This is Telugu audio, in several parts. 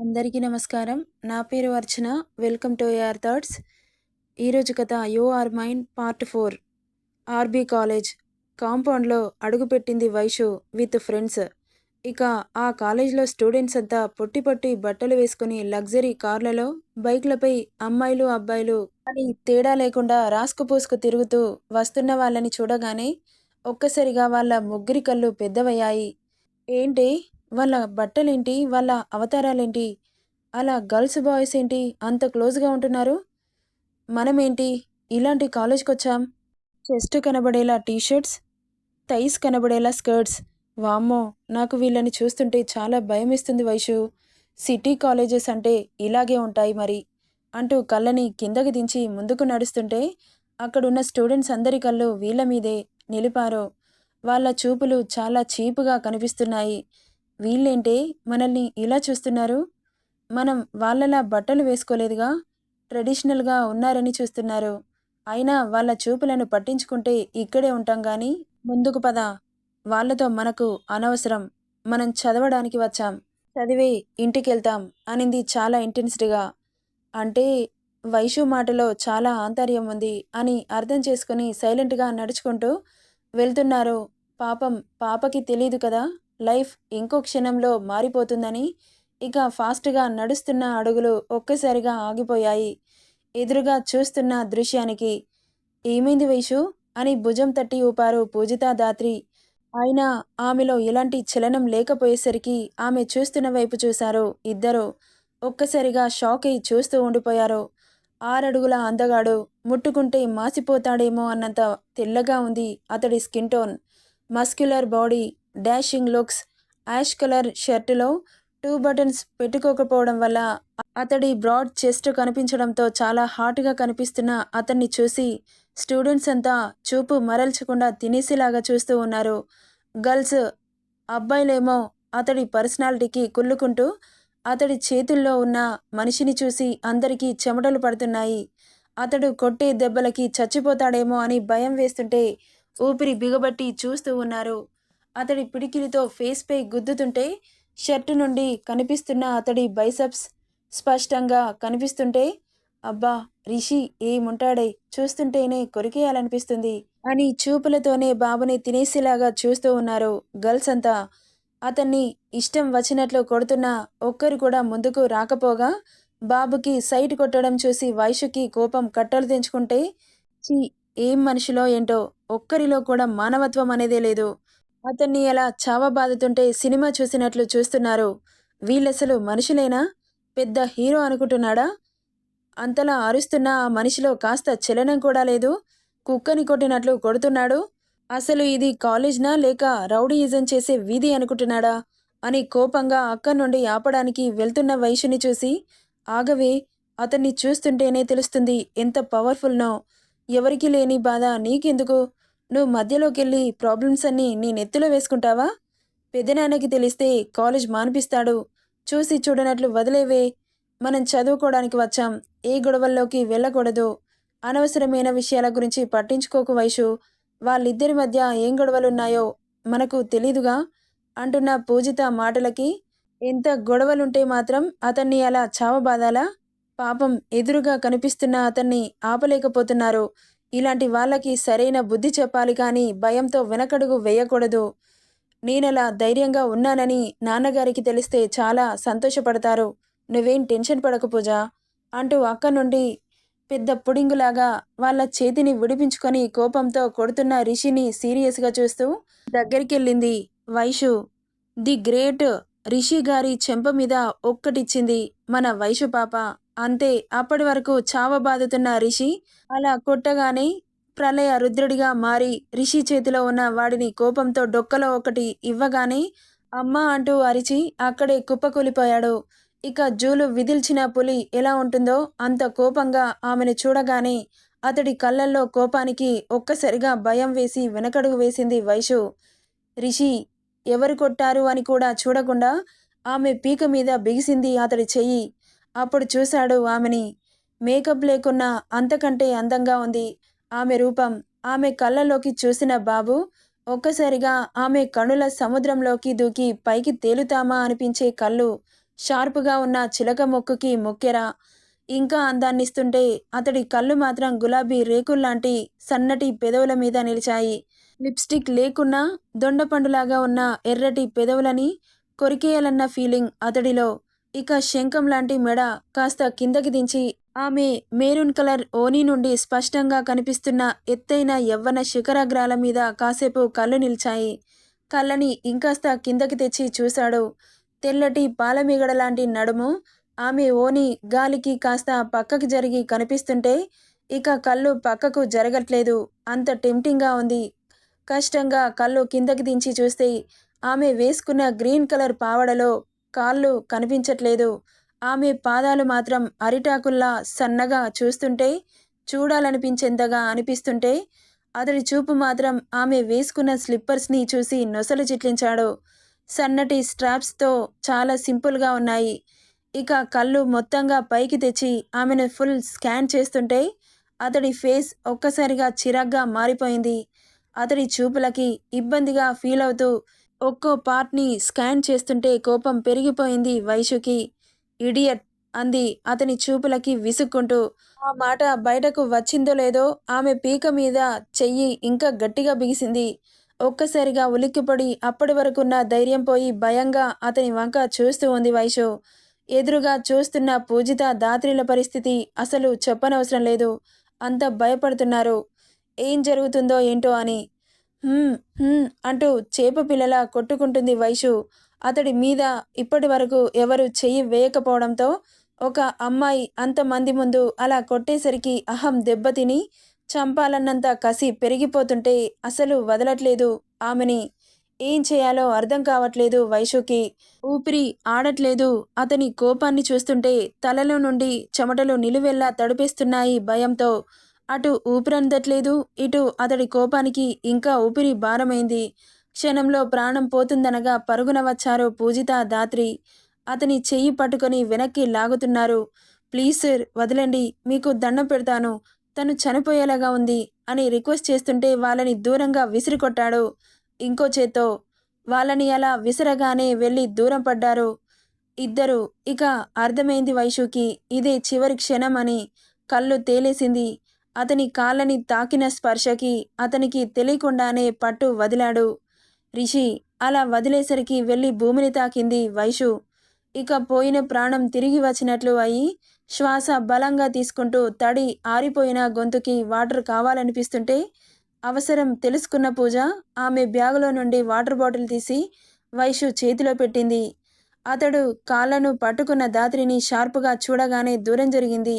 అందరికీ నమస్కారం. నా పేరు Archana. Welcome to AR thoughts ఈరోజు కథ you are mind part four. RB college. కాంపౌండ్లో అడుగుపెట్టింది వైషు విత్ ఫ్రెండ్స్. ఇక ఆ కాలేజ్లో స్టూడెంట్స్ అంతా పొట్టి పొట్టి బట్టలు వేసుకుని లగ్జరీ కార్లలో బైక్లపై అమ్మాయిలు అబ్బాయిలు అని తేడా లేకుండా రాసుకు పూసుకు తిరుగుతూ వస్తున్న వాళ్ళని చూడగానే ఒక్కసారిగా వాళ్ళ ముగ్గురి కళ్ళు పెద్దవయ్యాయి. ఏంటి? వాళ్ళ బట్టలేంటి? వాళ్ళ అవతారాలేంటి? అలా గర్ల్స్ బాయ్స్ ఏంటి? అంత క్లోజ్గా ఉంటున్నారు? మనమేంటి? ఇలాంటి కాలేజ్కి వచ్చాం చెస్ట్ కనబడేలా టీషర్ట్స్ టైస్ కనబడేలా స్కర్ట్స్. వామ్మో! నాకు వీళ్ళని చూస్తుంటే చాలా భయం ఇస్తుంది వైషు. సిటీ కాలేజెస్ అంటే ఇలాగే ఉంటాయి మరి అంటూ కళ్ళని కిందకి దించి ముందుకు నడుస్తుంటే అక్కడున్న స్టూడెంట్స్ అందరి కళ్ళు వీళ్ళ మీదే నిలిపారు. వాళ్ళ చూపులు చాలా చీపుగా కనిపిస్తున్నాయి. వీళ్ళేంటే? మనల్ని ఇలా చూస్తున్నారు? మనం వాళ్ళలా బట్టలు వేసుకోలేదుగా? ట్రెడిషనల్గా ఉన్నారని చూస్తున్నారు. అయినా వాళ్ళ చూపులను పట్టించుకుంటే ఇక్కడే ఉంటాం కానీ ముందుకు పద. వాళ్ళతో మనకు అనవసరం. మనం చదవడానికి వచ్చాం. చదివే ఇంటికెళ్తాం అనింది చాలా ఇంటెన్స్డ్గా అంటే వైషు మాటలో చాలా ఆంతర్యం ఉంది అని అర్థం చేసుకుని సైలెంట్గా నడుచుకుంటూ వెళ్తున్నారు. పాపం పాపకి తెలియదు కదా? లైఫ్ ఇంకో క్షణంలో మారిపోతుందని ఇక ఫాస్ట్గా నడుస్తున్న అడుగులు ఒక్కసారిగా ఆగిపోయాయి. ఎదురుగా చూస్తున్న దృశ్యానికి ఏమైంది వేషు? అని భుజం తట్టి ఊపారు పూజితా దాత్రి. అయినా ఆమెలో ఎలాంటి చలనం లేకపోయేసరికి ఆమె చూస్తున్న వైపు చూశారు ఇద్దరు. ఒక్కసారిగా షాక్ అయి చూస్తూ ఉండిపోయారు. ఆరడుగుల అందగాడు ముట్టుకుంటే మాసిపోతాడేమో అన్నంత తెల్లగా ఉంది అతడి skin tone. Muscular body dashing looks. Ash colour షర్టులో two buttons పెట్టుకోకపోవడం వల్ల అతడి బ్రాడ్ చెస్ట్ కనిపించడంతో చాలా హాట్గా కనిపిస్తున్న అతన్ని చూసి స్టూడెంట్స్ అంతా చూపు మరల్చకుండా తినేసేలాగా చూస్తూ ఉన్నారు. గర్ల్స్ అబ్బాయిలేమో అతడి పర్సనాలిటీకి కుళ్ళుకుంటూ అతడి చేతుల్లో ఉన్న మనిషిని చూసి అందరికీ చెమటలు పడుతున్నాయి. అతడు కొట్టే దెబ్బలకి చచ్చిపోతాడేమో అని భయం వేస్తుంటే ఊపిరి బిగబట్టి చూస్తూ ఉన్నారు. అతడి పిడికిలితో ఫేస్పై గుద్దుతుంటే షర్టు నుండి కనిపిస్తున్న అతడి బైసప్స్ స్పష్టంగా కనిపిస్తుంటే అబ్బా రిషి ఏముంటాడే చూస్తుంటేనే కొరికేయాలనిపిస్తుంది అని చూపులతోనే బాబుని తినేసేలాగా చూస్తూ ఉన్నారు గర్ల్స్ అంతా. అతన్ని ఇష్టం వచ్చినట్లు కొడుతున్నా ఒక్కరు కూడా ముందుకు రాకపోగా బాబుకి సైట్ కొట్టడం చూసి వైషుకి కోపం కట్టలు తెంచుకుంటే ఏం మనిషిలో ఏంటో? ఒక్కరిలో కూడా మానవత్వం అనేదే లేదు. అతన్ని అలా చావబాదుతుంటే సినిమా చూసినట్లు చూస్తున్నారు. వీళ్ళసలు మనుషులేనా? పెద్ద హీరో అనుకుంటున్నాడా? అంతలా అరుస్తున్న ఆ మనిషిలో కాస్త చలనం కూడా లేదు. కుక్కని కొట్టినట్లు కొడుతున్నాడు. అసలు ఇది కాలేజ్నా లేక రౌడీయిజం చేసే వీధి అనుకుంటున్నాడా? అని కోపంగా అక్కడి నుండి ఆపడానికి వెళ్తున్న వైశ్యుని చూసి ఆగవే అతన్ని చూస్తుంటేనే తెలుస్తుంది ఎంత పవర్ఫుల్నో. ఎవరికి లేని బాధ నీకెందుకు? నువ్వు మధ్యలోకి వెళ్ళి ప్రాబ్లమ్స్ అన్నీ నీ నెత్తిలో వేసుకుంటావా? పెదనాన్నకి తెలిస్తే కాలేజ్ మానిపిస్తాడు. చూసి చూడనట్లు వదిలేవే. మనం చదువుకోవడానికి వచ్చాం. ఏ గొడవల్లోకి వెళ్ళకూడదు. అనవసరమైన విషయాల గురించి పట్టించుకోకు వైషు. వాళ్ళిద్దరి మధ్య ఏం గొడవలున్నాయో మనకు తెలీదుగా? అంటున్న పూజిత మాటలకి ఎంత గొడవలుంటే మాత్రం అతన్ని అలా చావబాదాలా? పాపం ఎదురుగా కనిపిస్తున్న అతన్ని ఆపలేకపోతున్నారు. ఇలాంటి వాళ్ళకి సరైన బుద్ధి చెప్పాలి కానీ భయంతో వెనకడుగు వేయకూడదు. నేనలా ధైర్యంగా ఉన్నానని నాన్నగారికి తెలిస్తే చాలా సంతోషపడతారు. నువ్వేం టెన్షన్ పడకు పూజ అంటూ అక్క నుండి పెద్ద పుడింగులాగా వాళ్ళ చేతిని విడిపించుకొని కోపంతో కొడుతున్న రిషిని సీరియస్గా చూస్తూ దగ్గరికి వెళ్ళింది వైషు. ది గ్రేట్ రిషి గారి చెంప మీద ఒక్కటిచ్చింది మన వైషు పాప. అంతే అప్పటి వరకు చావబాదుతున్న రిషి అలా కొట్టగానే ప్రళయ రుద్రుడిగా మారి రిషి చేతిలో ఉన్న వాడిని కోపంతో డొక్కలో ఒకటి ఇవ్వగానే అమ్మ అంటూ అరిచి అక్కడే కుప్పకూలిపోయాడు. ఇక జూలు విదిల్చిన పులి ఎలా ఉంటుందో అంత కోపంగా ఆమెను చూడగానే అతడి కళ్ళల్లో కోపానికి ఒక్కసారిగా భయం వేసి వెనకడుగు వేసింది వైషు. రిషి ఎవరు కొట్టారు అని కూడా చూడకుండా ఆమె పీక మీద బిగిసింది అతడి చెయ్యి. అప్పుడు చూశాడు ఆమెని. మేకప్ లేకున్నా అంతకంటే అందంగా ఉంది. ఆమె రూపం ఆమె కళ్ళలోకి చూసిన బాబు ఒక్కసారిగా ఆమె కనుల సముద్రంలోకి దూకి పైకి తేలుతామా అనిపించే కళ్ళు షార్పుగా ఉన్న చిలక మొక్కుకి మొక్కెరా. ఇంకా అందాన్నిస్తుంటే అతడి కళ్ళు మాత్రం గులాబీ రేకుల్లాంటి సన్నటి పెదవుల మీద నిలిచాయి. లిప్స్టిక్ లేకున్నా దొండపండులాగా ఉన్న ఎర్రటి పెదవులని కొరికేయాలన్న ఫీలింగ్ అతడిలో. ఇక శంఖం లాంటి మెడ కాస్త కిందకి దించి ఆమె మేరూన్ కలర్ ఓని నుండి స్పష్టంగా కనిపిస్తున్న ఎత్తైన యవ్వన శిఖరాగ్రాల మీద కాసేపు కళ్ళు నిలిచాయి. కళ్ళని ఇంకాస్త కిందకి తెచ్చి చూశాడు. తెల్లటి పాలమీగడ లాంటి నడుము ఆమె ఓని గాలికి కాస్త పక్కకి జరిగి కనిపిస్తుంటే ఇక కళ్ళు పక్కకు జరగట్లేదు. అంత టెంప్టింగ్గా ఉంది. కష్టంగా కళ్ళు కిందకి దించి చూస్తే ఆమె వేసుకున్న గ్రీన్ కలర్ పావడలో కాళ్ళు కనిపించట్లేదు. ఆమె పాదాలు మాత్రం అరిటాకుల్లా సన్నగా చూస్తుంటే చూడాలనిపించేంతగా అనిపిస్తుంటే అతడి చూపు మాత్రం ఆమె వేసుకున్న స్లిప్పర్స్ని చూసి నొసలు చిట్లించాడు. సన్నటి స్ట్రాప్స్తో చాలా సింపుల్గా ఉన్నాయి. ఇక కళ్ళు మొత్తంగా పైకి తెచ్చి ఆమెను ఫుల్ స్కాన్ చేస్తుంటే అతడి ఫేస్ ఒక్కసారిగా చిరాగ్గా మారిపోయింది. అతడి చూపులకి ఇబ్బందిగా ఫీల్ అవుతూ ఒక్కో పార్ట్ని స్కాన్ చేస్తుంటే కోపం పెరిగిపోయింది వైషుకి ఇడియట్! అంది అతని చూపులకి విసుక్కుంటూ. ఆ మాట బయటకు వచ్చిందో లేదో ఆమె పీక మీద చెయ్యి ఇంకా గట్టిగా బిగిసింది. ఒక్కసారిగా ఉలిక్కిపడి అప్పటి వరకున్న ధైర్యం పోయి భయంగా అతని వంక చూస్తూ ఉంది వైషు ఎదురుగా చూస్తున్న పూజిత దాత్రిల పరిస్థితి అసలు చెప్పనవసరం లేదు. అంత భయపడుతున్నారు. ఏం జరుగుతుందో ఏంటో అని అంటూ చేప పిల్లలా కొట్టుకుంటుంది వైషు. అతడి మీద ఇప్పటి వరకు ఎవరు చెయ్యి వేయకపోవడంతో ఒక అమ్మాయి అంతమంది ముందు అలా కొట్టేసరికి అహం దెబ్బతిని చంపాలన్నంత కసి పెరిగిపోతుంటే అసలు వదలట్లేదు ఆమెని. ఏం చేయాలో అర్థం కావట్లేదు వైషుకి. ఊపిరి ఆడట్లేదు. అతని కోపాన్ని చూస్తుంటే తలలో నుండి చెమటలు నిలువెల్లా తడిపేస్తున్నాయి భయంతో అటు ఊపిరందట్లేదు ఇటు అతడి కోపానికి ఇంకా ఊపిరి భారమైంది. క్షణంలో ప్రాణం పోతుందనగా పరుగున వచ్చారు పూజిత దాత్రి. అతని చెయ్యి పట్టుకొని వెనక్కి లాగుతున్నారు. ప్లీజ్ సార్ వదలండి మీకు దండం పెడతాను. తను చనిపోయేలాగా ఉంది అని రిక్వెస్ట్ చేస్తుంటే వాళ్ళని దూరంగా విసిరికొట్టాడు. ఇంకో చేత్తో వాళ్ళని అలా విసరగానే వెళ్ళి దూరం పడ్డారు. ఇద్దరు ఇక అర్థమైంది వైషుకి ఇదే చివరి క్షణం అని కళ్ళు తేలేసింది. అతని కాళ్ళని తాకిన స్పర్శకి అతనికి తెలియకుండానే పట్టు వదిలాడు. రిషి అలా వదిలేసరికి వెళ్ళి భూమిని తాకింది వైషు. ఇక పోయిన ప్రాణం తిరిగి వచ్చినట్లు అయి శ్వాస బలంగా తీసుకుంటూ తడి ఆరిపోయిన గొంతుకి వాటర్ కావాలనిపిస్తుంటే అవసరం తెలుసుకున్న పూజ ఆమె బ్యాగులో నుండి వాటర్ బాటిల్ తీసి వైషు చేతిలో పెట్టింది. అతడు కాళ్ళను పట్టుకున్న దాత్రిని షార్పుగా చూడగానే దూరం జరిగింది.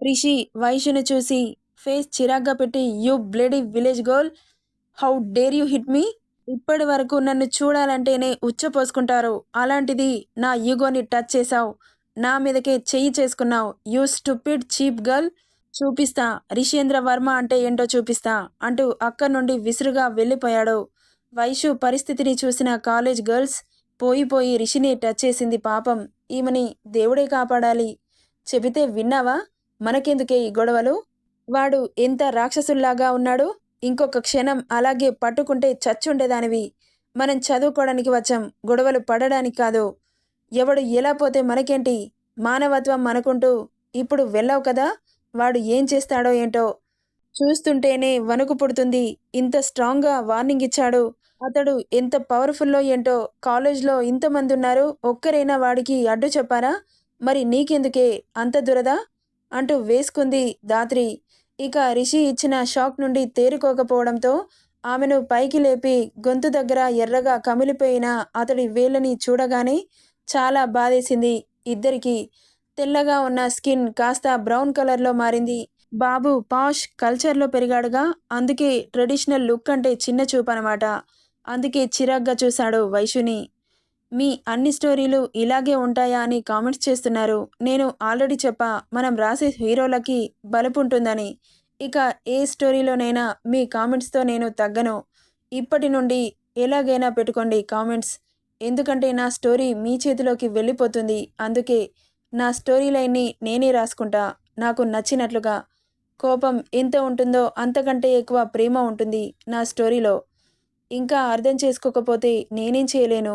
రిషి వైషును చూసి ఫేస్ చిరాగ్గా పెట్టి you bloody village girl how dare you hit me? ఇప్పటి వరకు నన్ను చూడాలంటేనే ఉచ్చపోసుకుంటారు. అలాంటిది నా ఈగోని టచ్ చేశావు. నా మీదకే చెయ్యి చేసుకున్నావు. You stupid cheap girl. చూపిస్తా. రిషేంద్ర వర్మ అంటే ఏంటో చూపిస్తా అంటూ అక్కడి నుండి విసురుగా వెళ్ళిపోయాడు. వైషు పరిస్థితిని చూసిన కాలేజ్ గర్ల్స్ పోయిపోయి రిషిని టచ్ చేసింది పాపం. ఈమెని దేవుడే కాపాడాలి. చెబితే విన్నావా? మనకెందుకే ఈ గొడవలు? వాడు ఎంత రాక్షసుల్లాగా ఉన్నాడు ఇంకొక క్షణం అలాగే పట్టుకుంటే చచ్చుండేదానివి. మనం చదువుకోవడానికి వచ్చాం గొడవలు పడడానికి కాదు. ఎవడు ఎలా పోతే మనకేంటి? మానవత్వం అనుకుంటూ ఇప్పుడు వెళ్ళావు కదా? వాడు ఏం చేస్తాడో ఏంటో? చూస్తుంటేనే వణుకు పుడుతుంది. ఇంత స్ట్రాంగ్గా వార్నింగ్ ఇచ్చాడు. అతడు ఎంత పవర్ఫుల్లో ఏంటో? కాలేజ్లో ఇంతమంది ఉన్నారు ఒక్కరైనా వాడికి అడ్డు చెప్పారా? మరి నీకెందుకే? అంత దురదా? అంటూ వేసుకుంది దాత్రి. ఇక రిషి ఇచ్చిన షాక్ నుండి తేరుకోకపోవడంతో ఆమెను పైకి లేపి గొంతు దగ్గర ఎర్రగా కమిలిపోయిన అతడి వేళ్ళని చూడగానే చాలా బాధేసింది ఇద్దరికి. తెల్లగా ఉన్న స్కిన్ కాస్త బ్రౌన్ కలర్లో మారింది. బాబు పాష్ కల్చర్లో పెరిగాడుగా అందుకే ట్రెడిషనల్ లుక్ అంటే చిన్న చూపు అనమాట అందుకే చిరాగ్గా చూశాడు వైశుని మీ అన్ని స్టోరీలు ఇలాగే ఉంటాయా అని కామెంట్స్ చేస్తున్నారు. నేను ఆల్రెడీ చెప్పా మనం రాసే హీరోలకి బలుపుంటుందని. ఇక ఏ స్టోరీలోనైనా మీ కామెంట్స్తో నేను తగ్గను. ఇప్పటి నుండి ఎలాగైనా పెట్టుకోండి కామెంట్స్. ఎందుకంటే నా స్టోరీ మీ చేతిలోకి వెళ్ళిపోతుంది. అందుకే నా స్టోరీ లైన్ని నేనే రాసుకుంటా. నాకు నచ్చినట్లుగా. కోపం ఎంత ఉంటుందో అంతకంటే ఎక్కువ ప్రేమ ఉంటుంది నా స్టోరీలో. ఇంకా అర్థం చేసుకోకపోతే నేనేం చేయలేను.